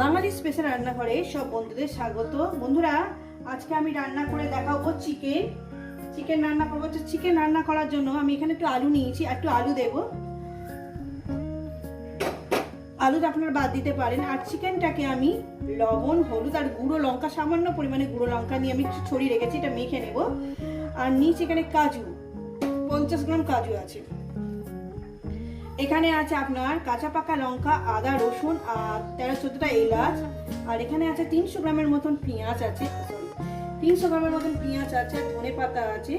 বাঙালি special রান্নাঘরে সব বন্ধুদের স্বাগত। বন্ধুরা, আজকে আমি রান্না করে দেখাবো চিকেন চিকেন রান্না করব। চিকেন রান্না করার জন্য আমি এখানে একটু আলু নিয়েছি, একটু আলু দেবো। আলুটা আপনারা বাদ দিতে পারেন। আর চিকেনটাকে আমি লবণ, হলুদ আর গুঁড়ো লঙ্কা, সামান্য পরিমাণে গুঁড়ো লঙ্কা নিয়ে আমি ছড়িয়ে রেখেছি, এটা মেখে নেব। আর নিচে এখানে কাজু, পঞ্চাশ গ্রাম কাজু আছে। এখানে আছে আপনার কাঁচা পাকা লঙ্কা, আদা, রসুন আর তেরো চোদ্দটা এলাচ। আর এখানে আছে তিনশো গ্রামের মতন পেঁয়াজ আছে তিনশো গ্রামের মতন পেঁয়াজ আছে ধনে পাতা আছে।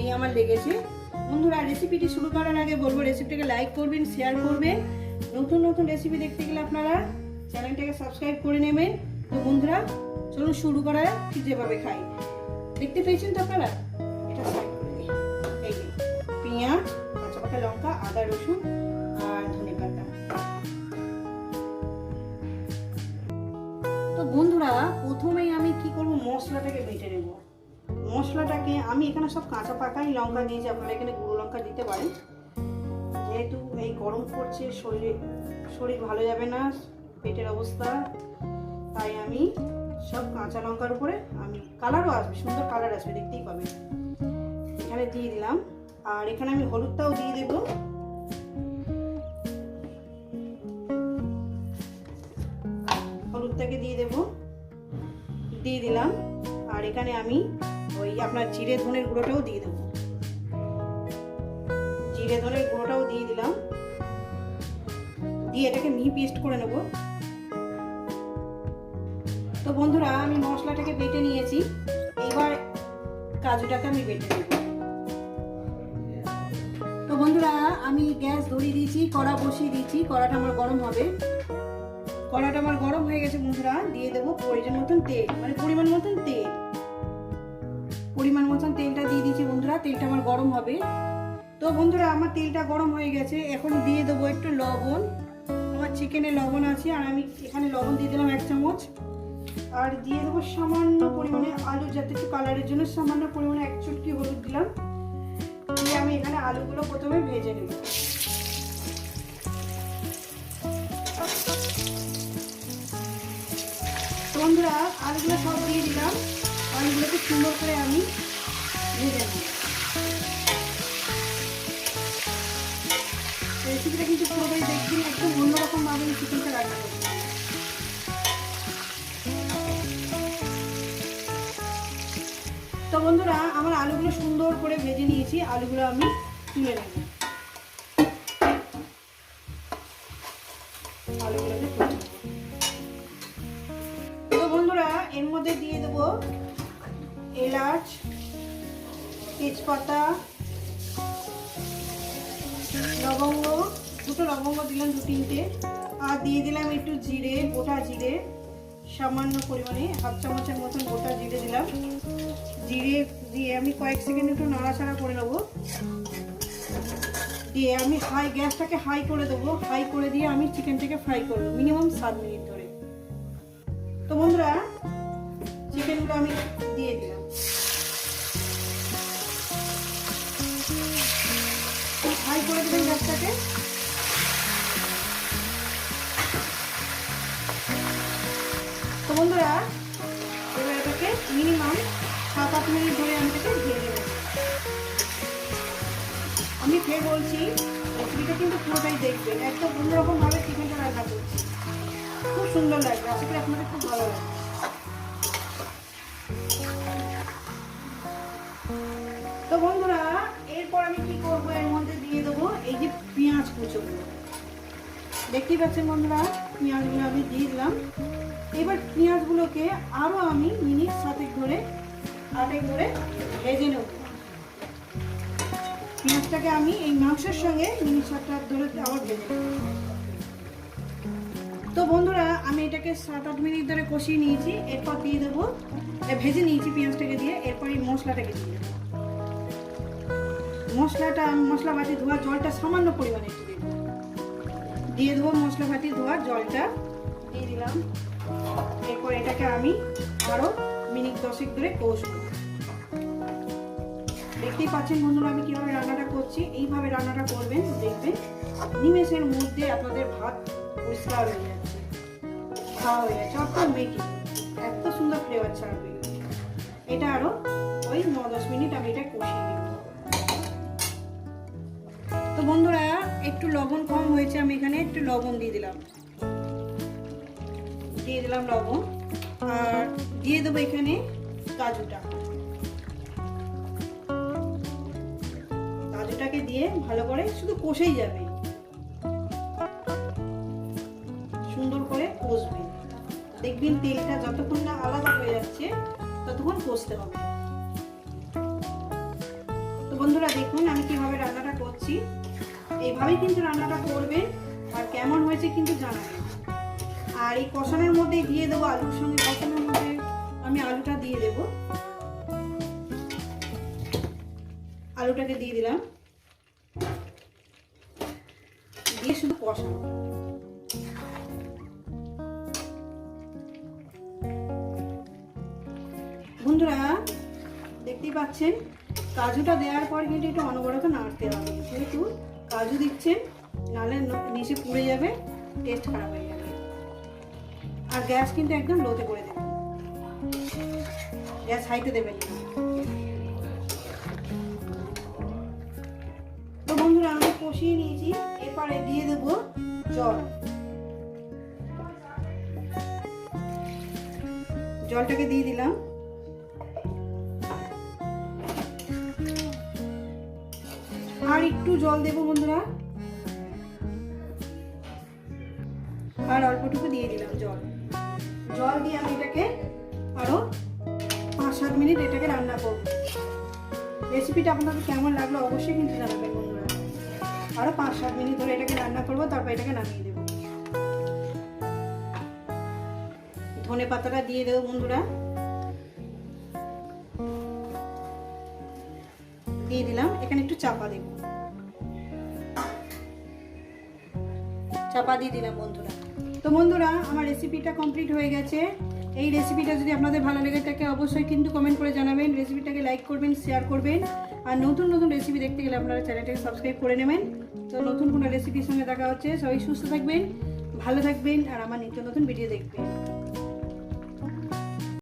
এই আমার লেগেছে। বন্ধুরা রেসিপিটি শুরু করার আগে বলব রেসিপিটাকে লাইক করবেন শেয়ার করবেন। নতুন নতুন রেসিপি দেখতে গেলে আপনারা চ্যানেলটাকে সাবস্ক্রাইব করে নেবেন। তো বন্ধুরা, চলুন শুরু করা ঠিক যেভাবে খাই। দেখতে পেয়েছেন তো আপনারা? এটা লঙ্কা, আদা, রসুন আর ধনে পাতা। তো বন্ধুরা, প্রথমেই আমি কি করব? মশলাটাকে বেটে নেব। মশলাটাকে আমি এখানে সব কাঁচা পাকাই লঙ্কা দিয়েছি। আপনারা এখানে গুঁড়ো লঙ্কা দিতে পারেন। যেহেতু এই গরম পড়ছে, শরীরে শরীর ভালো যাবে না, পেটের অবস্থা। তাই আমি সব কাঁচা লঙ্কার উপরে আমি কালারও আসবে, সুন্দর কালার আসবে, দেখতেই পাবেন। এখানে দিয়ে দিলাম। আর এখানে আমি হলুদটাও দিয়ে দেবো। দিয়ে দেব। দিয়ে দিলাম। আর এখানে আমি ওই আপনার জিরে ধনের গুঁড়োটাও দিয়ে দেবো। জিরে ধনের গুঁড়োটাও দিয়ে দিলাম। দিয়ে এটাকে মিহি পেস্ট করে নেব। তো বন্ধুরা, আমি মশলাটাকে বেটে নিয়েছি। এবার কাজুটাকে আমি বেটে নেব। তো বন্ধুরা, আমি গ্যাস ধরিয়ে দিয়েছি, কড়া বসিয়ে দিয়েছি। কড়াটা আমার গরম হবে। কড়াটা আমার গরম হয়ে গেছে বন্ধুরা, দিয়ে দেবো প্রয়োজন মতন তেল মানে পরিমাণ মতন তেল। পরিমাণ মতন তেলটা দিয়ে দিয়েছি বন্ধুরা, তেলটা আমার গরম হবে। তো বন্ধুরা, আমার তেলটা গরম হয়ে গেছে, এখন দিয়ে দেবো একটু লবণ। আমার চিকেনে লবণ আছে, আর আমি এখানে লবণ দিয়ে দিলাম এক চামচ। আর দিয়ে দেবো সামান্য পরিমাণে আলু, যাতে একটু কালারের জন্য সামান্য পরিমাণে এক চুটকি হলুদ দিলাম। দিয়ে আমি এখানে আলুগুলো প্রথমে ভেজে নেব। আলুগুলো সব দিয়ে দিলাম। আলুগুলোকে সুন্দর করে আমি ভেজে নেব। রেসিপিটা কিন্তু পুরোটাই দেখবেন একদম অন্যরকম ভাবে এই চিকেনটা রান্না করবেন তো বন্ধুরা, আমার আলুগুলো সুন্দর করে ভেজে নিয়েছি। আলুগুলো আমি তুলে নেব। এলাচ, তেজপাতা, লবঙ্গ, দুটো লবঙ্গ দিলাম দু তিনটে। আর দিয়ে দিলাম একটু জিরে, গোটা জিরে। সামান্য পরিমাণে হাফ চামচের মতন গোটা জিরে দিলাম। জিরে দিয়ে আমি কয়েক সেকেন্ড একটু নাড়াচাড়া করে নেব। দিয়ে আমি হাই, গ্যাসটাকে হাই করে দেবো। হাই করে দিয়ে আমি চিকেনটাকে ফ্রাই করব মিনিমাম সাত মিনিট ধরে। তো বন্ধুরা চিকেনগুলো আমি দিয়ে দিলাম। হাই করে দেবেন গ্যাসটাকে। তো বন্ধুরা, এবার এটাকে মিনিমাম সাত আট মিনিট ধরে আমি এটাকে ভেজে আমি ফের বলছি, রেসিপিটা কিন্তু পুরোটাই দেখবেন। একদম অন্যরকমভাবে চিকেনটা রান্না করছি। খুব সুন্দর লাগবে, আশা করি আপনাদের খুব ভালো লাগবে। এরপর আমি কি করব? এর মধ্যে দিয়ে দেবো এই যে পেঁয়াজ কুচোগুলো দেখতেই পাচ্ছেন বন্ধুরা, পেঁয়াজগুলো আমি দিয়ে দিলাম। এবার পেঁয়াজগুলোকে আরও আমি মিনিট সাথে ধরে আটে করে ভেজে নেব। পেঁয়াজটাকে আমি এই মাংসের সঙ্গে মিনিট সাত আট ধরে আবার ভেজে নেব। তো বন্ধুরা, আমি এটাকে সাত আট মিনিট ধরে কষিয়ে নিয়েছি। এরপর দিয়ে দেবো ভেজে নিয়েছি পেঁয়াজটাকে দিয়ে। এরপর এই মশলাটাকে দিয়ে দেবো। মশলাটা মশলা বাটি ধোয়া জলটা সামান্য পরিমাণে একটু দিয়ে দেবো দিয়ে দেবো মশলা বাটি ধোয়া জলটা দিয়ে দিলাম। এরপর এটাকে আমি আরও মিনিট দশেক ধরে কষবো। দেখতেই পাচ্ছেন বন্ধুরা, আমি কীভাবে রান্নাটা করছি। এইভাবে রান্নাটা করবেন দেখবেন নিমেষের মধ্যে আপনাদের ভাত পরিষ্কার হয়ে যাচ্ছে, খাওয়া হয়ে যাচ্ছে অটোমেটিক এত সুন্দর ফ্লেভার ছাড়বে। এটা আরও ওই ন দশ মিনিট আমি এটা কষিয়ে তো বন্ধুরা, একটু লবণ কম হয়েছে, আমি এখানে একটু লবণ দিয়ে দিলাম। দিয়ে দিলাম লবণ, আর দিয়ে দেবো এখানে কাজুটা। কাজুটাকে দিয়ে ভালো করে শুধু কষেই যাবে। সুন্দর করে কষবে। দেখবেন তেলটা যতক্ষণ না আলাদা হয়ে যাচ্ছে, ততক্ষণ কষতে হবে। তো বন্ধুরা, দেখুন আমি কীভাবে রান্নাটা করছি। এইভাবেই কিন্তু রান্নাটা করবেন আর কেমন হয়েছে কিন্তু জানাবেন আর এই কষানোর মধ্যে দিয়ে দেবো আলুর সঙ্গে, কষানোর মধ্যে আমি আলুটা দিয়ে দেব। আলুটাকে দিয়ে দিলাম। দিয়ে শুধু কষানো বন্ধুরা, দেখতেই পাচ্ছেন, কাজুটা দেওয়ার পর কিন্তু একটু অনবরত যেহেতু কাজু দিচ্ছেন নালে ন- নিচে পুড়ে যাবে টেস্ট খারাপ হয়ে যাবে। আর গ্যাস কিন্তু একদম লোতে করে দেবেন। গ্যাস হাইতে দেবেন তো বন্ধুরা, আমি কষিয়ে নিয়েছি, এরপরে দিয়ে দেব জল। জলটাকে দিয়ে দিলাম। আর একটু জল দেবো বন্ধুরা। আর অল্পটুকু দিয়ে দিলাম জল। জল দিয়ে আমি এটাকে আরও পাঁচ, সাত মিনিট এটাকে রান্না করব। রেসিপিটা আপনাদের কেমন লাগল অবশ্যই কিন্তু জানাবেন বন্ধুরা। আরও পাঁচ, সাত মিনিট ধরে এটাকে রান্না করব, তারপর এটাকে নামিয়ে দেবো। ধনে পাতাটা দিয়ে দেবো বন্ধুরা। দিয়ে দিলাম, এখানে একটু চাপা দেব। চাপা দিয়ে দিলাম বন্ধুরা। তো বন্ধুরা, আমার রেসিপিটা কমপ্লিট হয়ে গেছে। এই রেসিপিটা যদি আপনাদের ভালো লেগে থাকে, অবশ্যই কিন্তু কমেন্ট করে জানাবেন। রেসিপিটাকে লাইক করবেন শেয়ার করবেন। আর নতুন নতুন রেসিপি দেখতে গেলে আপনারা চ্যানেলটাকে সাবস্ক্রাইব করে নেবেন। তো নতুন কোনো রেসিপির সঙ্গে দেখা হচ্ছে। সবাই সুস্থ থাকবেন, ভালো থাকবেন, আর আমার নিত্য নতুন ভিডিও দেখবেন।